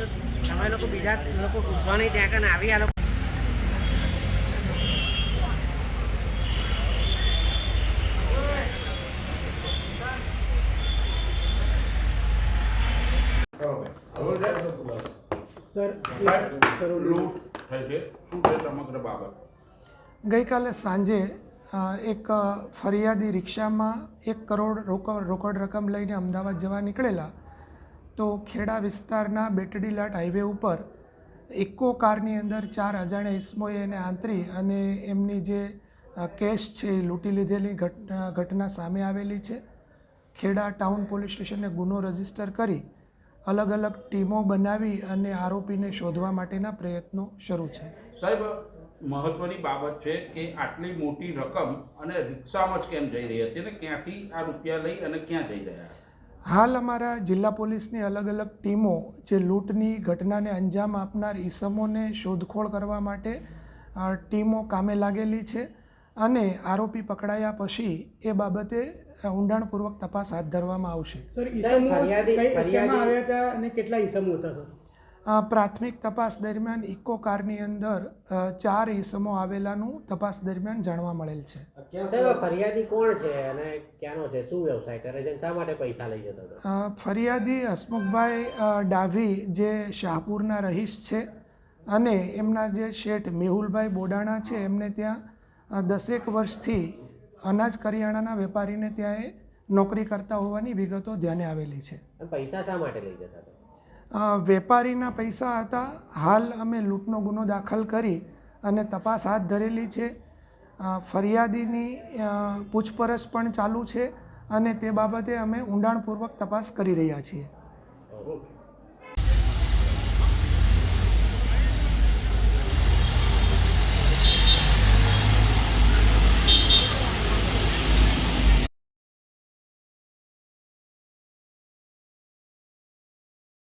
કને આવી આ લોકો સર નહીં ત્યાં કને આવી આ લોકો. ગઈકાલે સાંજે એક ફરિયાદી રિક્ષામાં એક કરોડ રોકડ રોકડ રકમ લઈને અમદાવાદ જવા નીકળેલા. તો ખેડા વિસ્તારના બેટડીલાટ હાઈવે ઉપર ઇકો કારની અંદર ચાર અજાણ્યા ઇસમોએ એને આંતરી અને એમની જે કેશ છે એ લૂંટી લીધેલી ઘટના સામે આવેલી છે. ખેડા ટાઉન પોલીસ સ્ટેશને ગુનો રજિસ્ટર કરી અલગ અલગ ટીમો બનાવી અને આરોપીને શોધવા માટેના પ્રયત્નો શરૂ છે. સાહેબ, મહત્વની બાબત છે કે આટલી મોટી રકમ અને રિક્ષામાં જ કેમ જઈ રહી હતી ને ક્યાંથી આ રૂપિયા લઈ અને ક્યાં જઈ રહ્યા હાલ અમારા જિલ્લા પોલીસની અલગ અલગ ટીમો જે લૂંટની ઘટનાને અંજામ આપનાર ઈસમોને શોધખોળ કરવા માટે ટીમો કામે લાગેલી છે અને આરોપી પકડાયા પછી એ બાબતે ઊંડાણપૂર્વક તપાસ હાથ ધરવામાં આવશે. સર ઈસમો ફરિયાદી- કઈ ફરિયાદી- શેમાં આવ્યા હતા અને કેટલા ઈસમો હતા સર? પ્રાથમિક તપાસ દરમિયાન ઇકો કારની અંદર ચાર ઇસમો આવેલાનું તપાસ દરમિયાન જાણવા મળેલ છે. ફરિયાદી કોણ છે અને ક્યાંનો છે? શું વ્યવસાય કરે છે? શા માટે પૈસા લઈ જતો ફરિયાદી હસમુખભાઈ ડાભી જે શાહપુરના રહીશ છે અને એમના જે શેઠ મેહુલભાઈ બોડાણા છે એમને ત્યાં દસેક વર્ષથી અનાજ કરિયાણાના વેપારીને ત્યાં એ નોકરી કરતા હોવાની વિગતો ધ્યાને આવેલી છે. પૈસા શા માટે લઈ જતા વેપારીના પૈસા હતા. હાલ અમે લૂંટનો ગુનો દાખલ કરી અને તપાસ હાથ ધરેલી છે. ફરિયાદીની પૂછપરછ પણ ચાલુ છે અને તે બાબતે અમે ઊંડાણપૂર્વક તપાસ કરી રહ્યા છીએ.